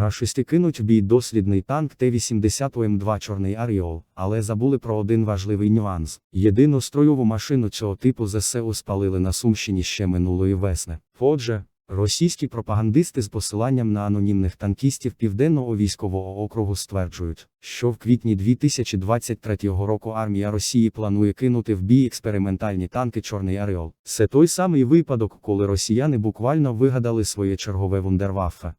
Рашисти кинуть в бій дослідний танк Т-80 ОМ-2 Чорний Аріол, але забули про один важливий нюанс. Єдину строєву машину цього типу ЗСУ спалили на Сумщині ще минулої весни. Отже, російські пропагандисти з посиланням на анонімних танкістів Південного військового округу стверджують, що в квітні 2023 року армія Росії планує кинути в бій експериментальні танки Чорний Аріол. Це той самий випадок, коли росіяни буквально вигадали своє чергове вундерваффе.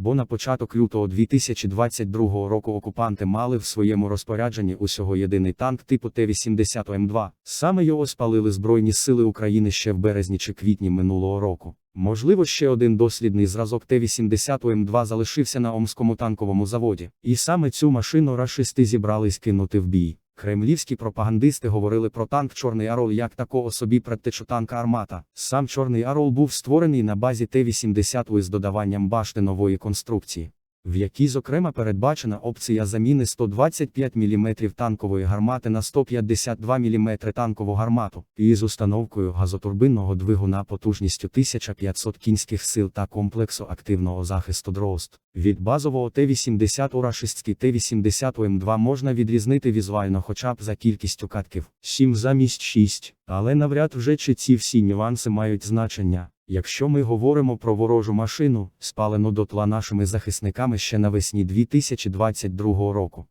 Бо на початок лютого 2022 року окупанти мали в своєму розпорядженні усього єдиний танк типу Т-80 М2. Саме його спалили Збройні сили України ще в березні чи квітні минулого року. Можливо, ще один дослідний зразок Т-80 М2 залишився на Омському танковому заводі. І саме цю машину рашисти зібрались кинути в бій. Кремлівські пропагандисти говорили про танк Чорний Арол як такого собі предтечу танка Армата. Сам Чорний Арол був створений на базі Т-80 із додаванням башти нової конструкції, в якій, зокрема, передбачена опція заміни 125 мм танкової гармати на 152 мм танкову гармату, і з установкою газотурбинного двигуна потужністю 1500 кінських сил та комплексу активного захисту дрозд. Від базового Т-80 у рашистський Т-80 М2 можна відрізнити візуально хоча б за кількістю катків 7 замість 6, але навряд вже чи ці всі нюанси мають значення. Якщо ми говоримо про ворожу машину, спалену дотла нашими захисниками ще навесні 2022 року,